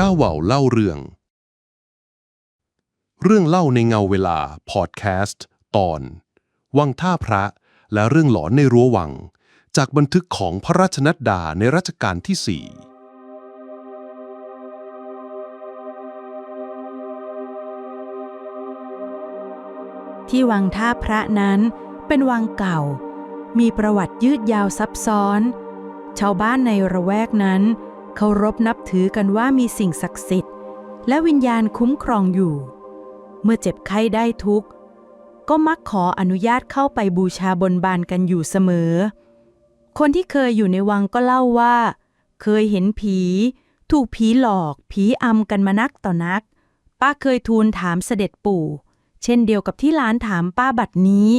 ก้าวเหว่าเล่าเรื่อง เรื่องเล่าในเงาเวลา พอดแคสต์ ตอน วังท่าพระและเรื่องหลอนในรั้ววัง จากบันทึกของพระราชนัดดาในรัชกาลที่สี่ที่วังท่าพระนั้นเป็นวังเก่า มีประวัติยืดยาวซับซ้อน ชาวบ้านในระแวกนั้น เคารพนับถือกันว่ามีสิ่งศักดิ์สิทธิ์ และวิญญาณคุ้มครองอยู่ เมื่อเจ็บไข้ได้ทุกข์ ก็มักขออนุญาตเข้าไปบูชาบนบานกันอยู่เสมอ คนที่เคยอยู่ในวังก็เล่าว่า เคยเห็นผี ถูกผีหลอก ผีอำกันมานักต่อนัก ป้าเคยทูลถามเสด็จปู่ เช่นเดียวกับที่หลานถามป้าบัดนี้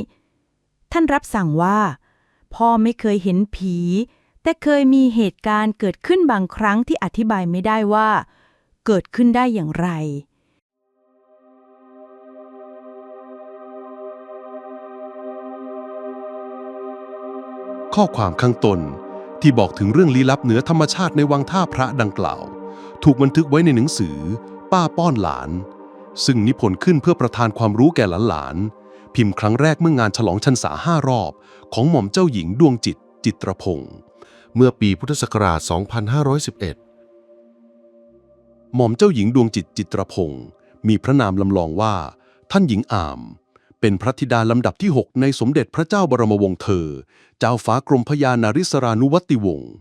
ท่านรับสั่งว่า พ่อไม่เคยเห็นผี แต่เคยมีเหตุการณ์เกิดขึ้นบางครั้งที่อธิบายไม่ได้ว่า เกิดขึ้นได้อย่างไร ข้อความข้างต้นที่บอกถึงเรื่องลี้ลับเหนือธรรมชาติในวังท่าพระดังกล่าว ถูกบันทึกไว้ในหนังสือ ป้าป้อนหลาน ซึ่งนิพนธ์ขึ้นเพื่อประทานความรู้แก่หลานๆพิมพ์ครั้งแรกเมื่องานฉลองชันษาห้ารอบ ของหม่อมเจ้าหญิงดวงจิตจิตรพงศ์ เมื่อปีพุทธศักราช 2511 หม่อมเจ้าหญิงดวงจิตจิตรพงศ์มีพระนามลำลองว่า ท่านหญิงอาม เป็นพระธิดาลำดับที่ 6 ในสมเด็จพระเจ้าบรมวงศ์เธอ เจ้าฟ้ากรมพยานาริศรานุวัติวงศ์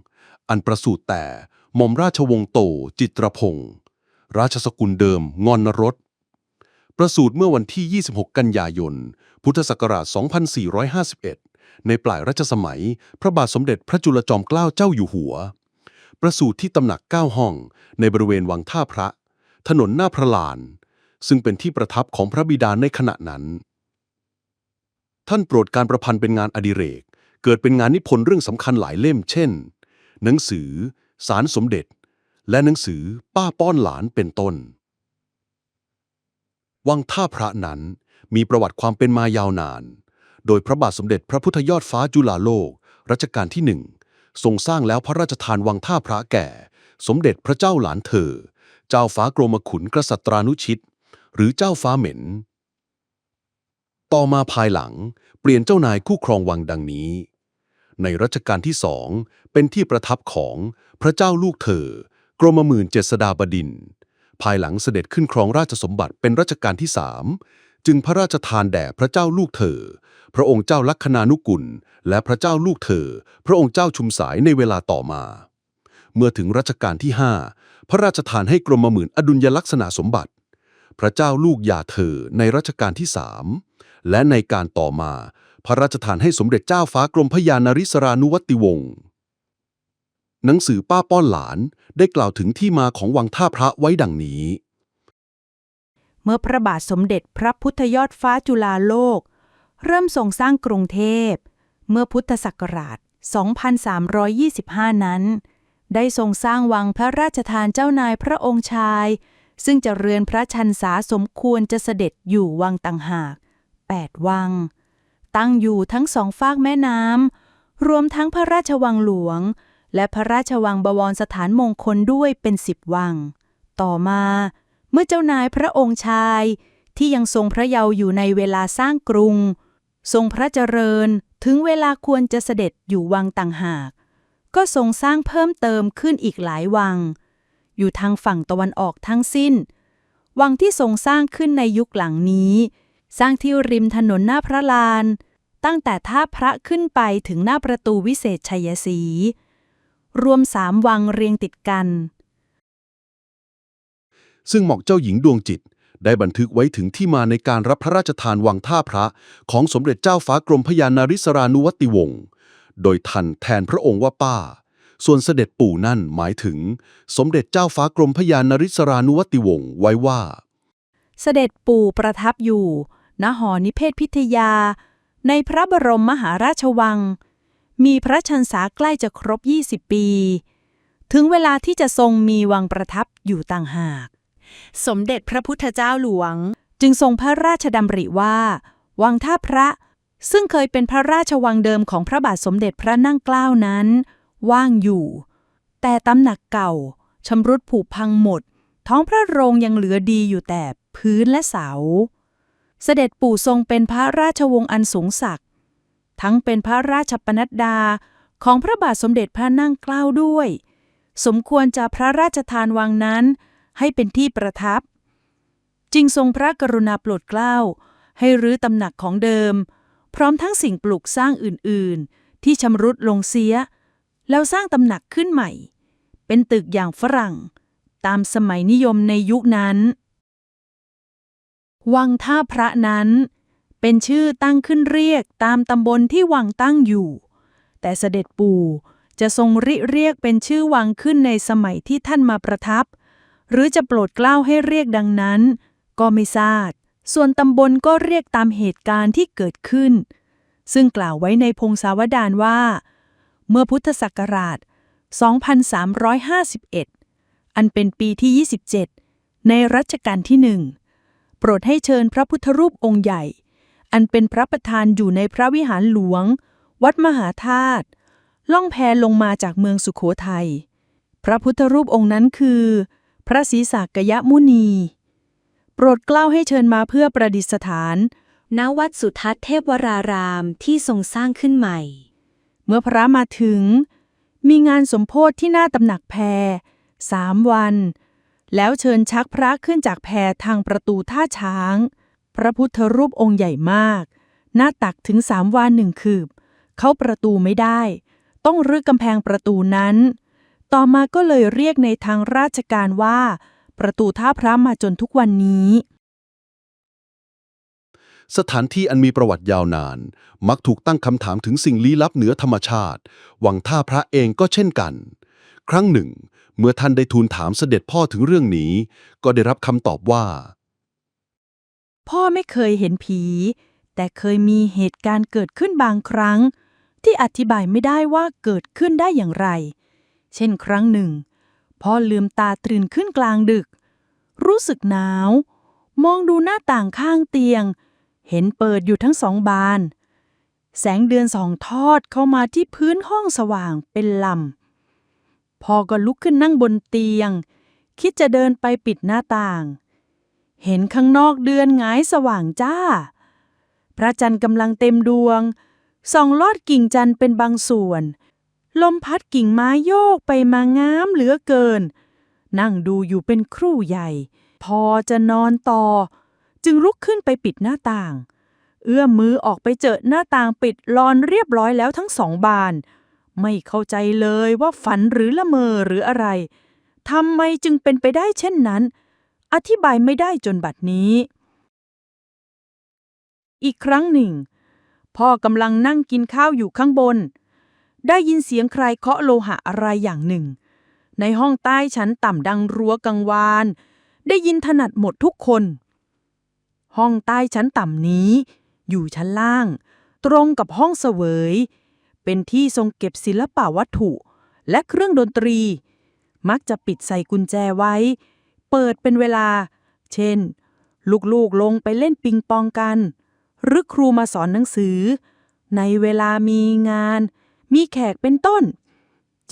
อันประสูติแต่หม่อมราชวงศ์โตจิตรพงศ์ราชสกุลเดิมงอนนรสประสูติเมื่อวันที่ 26 กันยายน พุทธศักราช 2451 ในปลายรัชสมัย พระบาทสมเด็จพระจุลจอมเกล้าเจ้าอยู่หัว ประสูติที่ตำหนัก9ห้อง ในบริเวณวังท่าพระ ถนนหน้าพระลาน ซึ่งเป็นที่ประทับของพระบิดาในขณะนั้น ท่านโปรดการประพันธ์เป็นงานอดิเรก เกิดเป็นงานนิพนธ์เรื่องสำคัญหลายเล่ม เช่น หนังสือ สารสมเด็จ และหนังสือป้าป้อนหลานเป็นต้น วังท่าพระนั้นมีประวัติความเป็นมายาวนาน โดยพระบาทสมเด็จพระพุทธยอดฟ้าจุฬาโลก รัชกาลที่หนึ่งทรงสร้างแล้วพระราชทานวังท่าพระแก่ สมเด็จพระเจ้าหลานเธอ เจ้าฟ้ากรมขุนกษัตรานุชิต หรือเจ้าฟ้าเหม็น ต่อมาภายหลังเปลี่ยนเจ้านายคู่ครองวังดังนี้ ในรัชกาลที่สองเป็นที่ประทับของพระเจ้าลูกเธอ กรมหมื่นเจษฎาบดิน ภายหลังเสด็จขึ้นครองราชสมบัติเป็นรัชกาลที่สาม จึงพระราชทานแด่พระเจ้าลูกเธอ พระองค์เจ้าลัคนานุกุล และพระเจ้าลูกเธอ พระองค์เจ้าชุมสายในเวลาต่อมา เมื่อถึงรัชกาลที่ห้าพระราชทานให้กรมหมื่นอดุลยลักษณะสมบัติ พระเจ้าลูกยาเธอในรัชกาลที่สามและในการต่อมา พระราชทานให้สมเด็จเจ้าฟ้ากรมพยานาริศรานุวัติวงศ์หนังสือป้าป้อนหลานได้กล่าวถึงที่มาของวังท่าพระไว้ดังนี้ เมื่อพระบาทสมเด็จพระพุทธยอดฟ้าจุฬาโลก เริ่มทรงสร้างกรุงเทพ เมื่อพุทธศักราช 2325 นั้น ได้ทรงสร้างวังพระราชทานเจ้านายพระองค์ชาย ซึ่งจะเรือนพระชันษาสมควรจะเสด็จอยู่วังต่างหาก 8 วัง ตั้งอยู่ทั้งสองฝากแม่น้ำรวมทั้งพระราชวังหลวง และพระราชวังบวรสถานมงคลด้วยเป็นสิบวัง ต่อมา เมื่อเจ้านายพระองค์ชายที่ยังทรงพระเยาว์อยู่ในเวลาสร้างกรุง ทรงพระเจริญถึงเวลาควรจะเสด็จอยู่วังต่างหาก ก็ทรงสร้างเพิ่มเติมขึ้นอีกหลายวัง อยู่ทางฝั่งตะวันออกทั้งสิ้น วังที่ทรงสร้างขึ้นในยุคหลังนี้ สร้างที่ริมถนนหน้าพระลาน ตั้งแต่ท่าพระขึ้นไปถึงหน้าประตูวิเศษชัยศรีรวมสามวังเรียงติดกัน ซึ่งหม่อมเจ้าหญิงดวงจิต ได้บันทึกไว้ถึงที่มาในการรับพระราชทานวังท่าพระ ของสมเด็จเจ้าฟ้ากรมพยานาริศรานุวัติวงศ์โดยท่านแทนพระองค์ว่าป้า ส่วนเสด็จปู่นั่นหมายถึง สมเด็จเจ้าฟ้ากรมพยานาริศรานุวัติวงศ์ไว้ว่า เสด็จปู่ประทับอยู่ณหอนิเพศพิทยา ในพระบรมมหาราชวัง มีพระชันษาใกล้จะครบ 20 ปี ถึงเวลาที่จะทรงมีวังประทับอยู่ต่างหาก สมเด็จพระพุทธเจ้าหลวง จึงทรงพระราชดำริว่า วังท่าพระ ซึ่งเคยเป็นพระราชวังเดิมของพระบาทสมเด็จพระนั่งเกล้านั้น ว่างอยู่ แต่ตำหนักเก่าชำรุดผุพังหมด ท้องพระโรงยังเหลือดีอยู่แต่พื้นและเสา เสด็จปู่ทรงเป็นพระราชวงศ์อันสูงศักดิ์ทั้งเป็นพระราชปนัดดาของพระบาทสมเด็จพระนั่งเกล้าด้วย สมควรจะพระราชทานวังนั้น ให้เป็นที่ประทับ จึงทรงพระกรุณาโปรดเกล้า ให้รื้อตำหนักของเดิม พร้อมทั้งสิ่งปลูกสร้างอื่น ๆ ที่ชำรุดลงเสีย แล้วสร้างตำหนักขึ้นใหม่ เป็นตึกอย่างฝรั่ง ตามสมัยนิยมในยุคนั้น วังท่าพระนั้น เป็นชื่อตั้งขึ้นเรียกตามตำบลที่วังตั้งอยู่ แต่เสด็จปู่จะทรงริเรียกเป็นชื่อวังขึ้นในสมัยที่ท่านมาประทับ หรือจะโปรดเกล้าให้เรียกดังนั้น ก็ไม่ทราบ ส่วนตำบลก็เรียกตามเหตุการณ์ที่เกิดขึ้น ซึ่งกล่าวไว้ในพงศาวดารว่า เมื่อพุทธศักราช 2351 อันเป็นปีที่ 27 ในรัชกาลที่หนึ่งโปรดให้เชิญพระพุทธรูปองค์ใหญ่ อันเป็นพระประธานอยู่ในพระวิหารหลวง วัดมหาธาตุล่องแพลงมาจากเมืองสุขโขทัย พระพุทธรูปองค์นั้นคือ พระศรีสากยมุนี โปรดเกล้าให้เชิญมาเพื่อประดิษฐาน ณวัดสุทัศน์เทพวรารามที่ทรงสร้างขึ้นใหม่ เมื่อพระมาถึง มีงานสมโพธิที่หน้าตำหนักแพรสามวัน แล้วเชิญชักพระขึ้นจากแพรทางประตูท่าช้าง พระพุทธรูปองค์ใหญ่มาก หน้าตักถึงสามวานหนึ่งคืบ เข้าประตูไม่ได้ ต้องรื้อกำแพงประตูนั้น ต่อมาก็เลยเรียกในทางราชการว่า ประตูท่าพระมาจนทุกวันนี้ สถานที่อันมีประวัติยาวนาน มักถูกตั้งคำถามถึงสิ่งลี้ลับเหนือธรรมชาติ วังท่าพระเองก็เช่นกัน ครั้งหนึ่ง เมื่อท่านได้ทูลถามเสด็จพ่อถึงเรื่องนี้ ก็ได้รับคำตอบว่า พ่อไม่เคยเห็นผี แต่เคยมีเหตุการณ์เกิดขึ้นบางครั้ง ที่อธิบายไม่ได้ว่าเกิดขึ้นได้อย่างไร เช่นครั้งหนึ่ง พ่อลืมตาตื่นขึ้นกลางดึก รู้สึกหนาว มองดูหน้าต่างข้างเตียง เห็นเปิดอยู่ทั้งสองบาน แสงเดือนสองทอดเข้ามาที่พื้นห้องสว่างเป็นลำพ่อก็ลุกขึ้นนั่งบนเตียง คิดจะเดินไปปิดหน้าต่าง เห็นข้างนอกเดือนหงายสว่างจ้า พระจันทร์กำลังเต็มดวงส่องลอดกิ่งจันทร์เป็นบางส่วน ลมพัดกิ่งไม้โยกไปมางามเหลือเกิน นั่งดูอยู่เป็นครู่ใหญ่ พอจะนอนต่อ จึงลุกขึ้นไปปิดหน้าต่าง เอื้อมมือออกไปเจอหน้าต่างปิดลอนเรียบร้อยแล้วทั้งสองบาน ไม่เข้าใจเลยว่าฝันหรือละเมอหรืออะไรทำไมจึงเป็นไปได้เช่นนั้น อธิบายไม่ได้จนบัดนี้ อีกครั้งหนึ่ง พ่อกำลังนั่งกินข้าวอยู่ข้างบน ได้ยินเสียงใครเคาะโลหะอะไรอย่างหนึ่ง ในห้องใต้ชั้นต่ำดังรั้วกังวาน ได้ยินถนัดหมดทุกคน ห้องใต้ชั้นต่ำนี้ อยู่ชั้นล่าง ตรงกับห้องเสวย เป็นที่ทรงเก็บศิลปะวัตถุ และเครื่องดนตรี มักจะปิดใส่กุญแจไว้ เปิดเป็นเวลา เช่น ลูกๆลงไปเล่นปิงปองกัน หรือครูมาสอนหนังสือ ในเวลามีงาน มีแขกเป็นต้น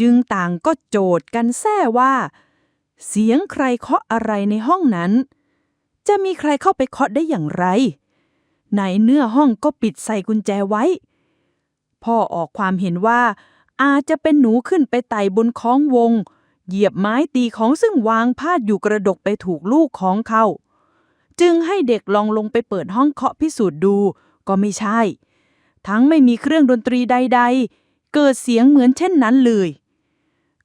จึงต่างก็โจทย์กันแท้ว่า เสียงใครเคาะอะไรในห้องนั้น จะมีใครเข้าไปเคาะได้อย่างไรในเนื้อห้องก็ปิดใส่กุญแจไว้ พ่อออกความเห็นว่า อาจจะเป็นหนูขึ้นไปไต่บนค้องวง เหยียบไม้ตีของซึ่งวางพาดอยู่กระดกไปถูกลูกของเขา จึงให้เด็กลองลงไปเปิดห้องเคาะพิสูจน์ดู ก็ไม่ใช่ ทั้งไม่มีเครื่องดนตรีใดๆ เกิดเสียงเหมือนเช่นนั้นเลย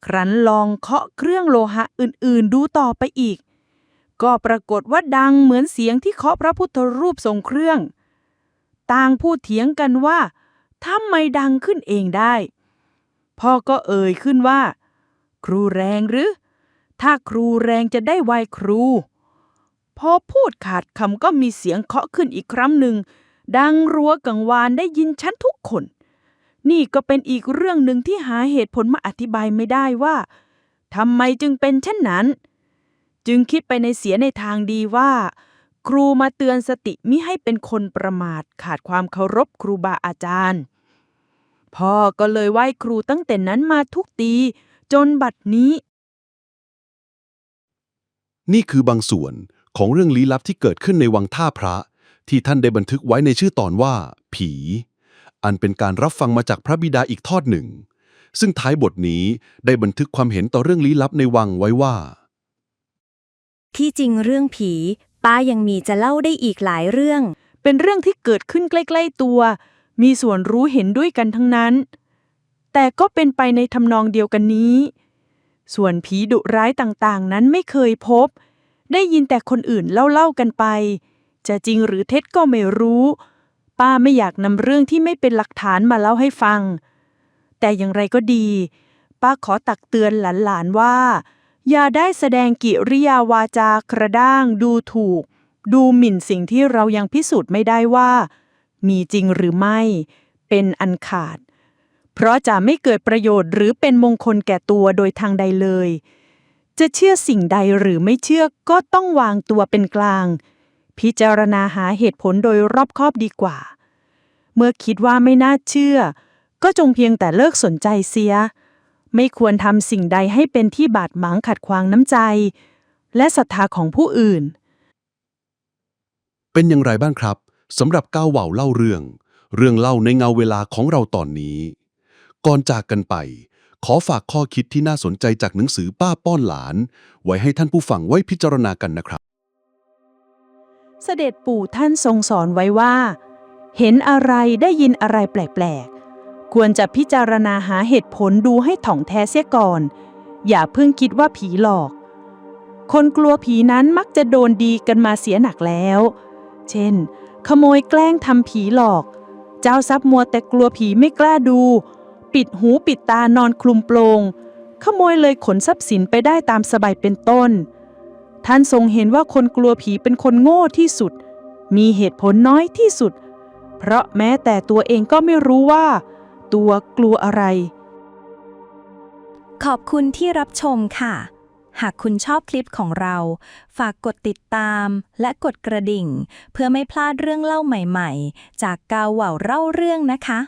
ครั้นลองเคาะเครื่องโลหะอื่นๆ ดูต่อไปอีก ก็ปรากฏว่าดังเหมือนเสียงที่เคาะพระพุทธรูปทรงเครื่อง ต่างพูดเถียงกันว่าทำไมดังขึ้นเองได้ พ่อก็เอ่ยขึ้นว่า ครูแรงหรือ ถ้าครูแรงจะได้ไวครู พอพูดขาดคำก็มีเสียงเคาะขึ้นอีกครั้งหนึ่ง ดังรัวกังวานได้ยินฉันทุกคน นี่ก็เป็นอีกเรื่องหนึ่งที่หาเหตุผลมาอธิบายไม่ได้ว่าทำไมจึงเป็นเช่นนั้น จึงคิดไปในเสียในทางดีว่า ครูมาเตือนสติมิให้เป็นคนประมาทขาดความเคารพครูบาอาจารย์ พ่อก็เลยไหว้ครูตั้งแต่นั้นมาทุกตีจนบัดนี้ นี่คือบางส่วนของเรื่องลี้ลับที่เกิดขึ้นในวังท่าพระ ที่ท่านได้บันทึกไว้ในชื่อตอนว่า ผี อันเป็นการรับฟังมาจากพระบิดาอีกทอดหนึ่ง ซึ่งท้ายบทนี้ได้บันทึกความเห็นต่อเรื่องลี้ลับในวังไว้ว่า ที่จริงเรื่องผี ป้ายังมีจะเล่าได้อีกหลายเรื่อง เป็นเรื่องที่เกิดขึ้นใกล้ ๆตัว มีส่วนรู้เห็นด้วยกันทั้งนั้น แต่ก็เป็นไปในทำนองเดียวกันนี้ ส่วนผีดุร้ายต่างๆ นั้นไม่เคยพบ ได้ยินแต่คนอื่นเล่าๆกันไป จะจริงหรือเท็จก็ไม่รู้ ป้าไม่อยากนำเรื่องที่ไม่เป็นหลักฐานมาเล่าให้ฟัง แต่อย่างไรก็ดี ป้าขอตักเตือนหลานๆว่า อย่าได้แสดงกิริยาวาจากระด้างดูถูก ดูหมิ่นสิ่งที่เรายังพิสูจน์ไม่ได้ว่า มีจริงหรือไม่ เป็นอันขาด เพราะจะไม่เกิดประโยชน์หรือเป็นมงคลแก่ตัวโดยทางใดเลย จะเชื่อสิ่งใดหรือไม่เชื่อก็ต้องวางตัวเป็นกลาง พิจารณาหาเหตุผลโดยรอบคอบดีกว่า เมื่อคิดว่าไม่น่าเชื่อ ก็จงเพียงแต่เลิกสนใจเสีย ไม่ควรทำสิ่งใดให้เป็นที่บาดหมางขัดขวางน้ำใจ และศรัทธาของผู้อื่น เป็นอย่างไรบ้างครับสำหรับก้าวเหว่าเล่าเรื่อง เรื่องเล่าในเงาเวลาของเราตอนนี้ ก่อนจากกันไป ขอฝากข้อคิดที่น่าสนใจจากหนังสือป้าป้อนหลาน ไว้ให้ท่านผู้ฟังไว้พิจารณากันนะครับ เสด็จปู่ท่านทรงสอนไว้ว่า เห็นอะไรได้ยินอะไรแปลกๆ ควรจะพิจารณาหาเหตุผลดูให้ถ่องแท้เสียก่อน อย่าเพิ่งคิดว่าผีหลอก คนกลัวผีนั้นมักจะโดนดีกันมาเสียหนักแล้ว เช่น ขโมยแกล้งทำผีหลอก เจ้าทรัพย์มัวแต่กลัวผีไม่กล้าดู ปิดหูปิดตานอนคลุมโปลงขโมยเลยขนทรัพย์สินไปได้ตามสบายเป็นต้น ท่านทรงเห็นว่าคนกลัวผีเป็นคนโง่ที่สุด มีเหตุผลน้อยที่สุด เพราะแม้แต่ตัวเองก็ไม่รู้ว่า ตัวกลัวอะไร ขอบคุณที่รับชมค่ะ หากคุณชอบคลิปของเรา ฝากกดติดตามและกดกระดิ่ง เพื่อไม่พลาดเรื่องเล่าใหม่ ๆ จากกาวเหว่าเล่าเรื่องนะคะ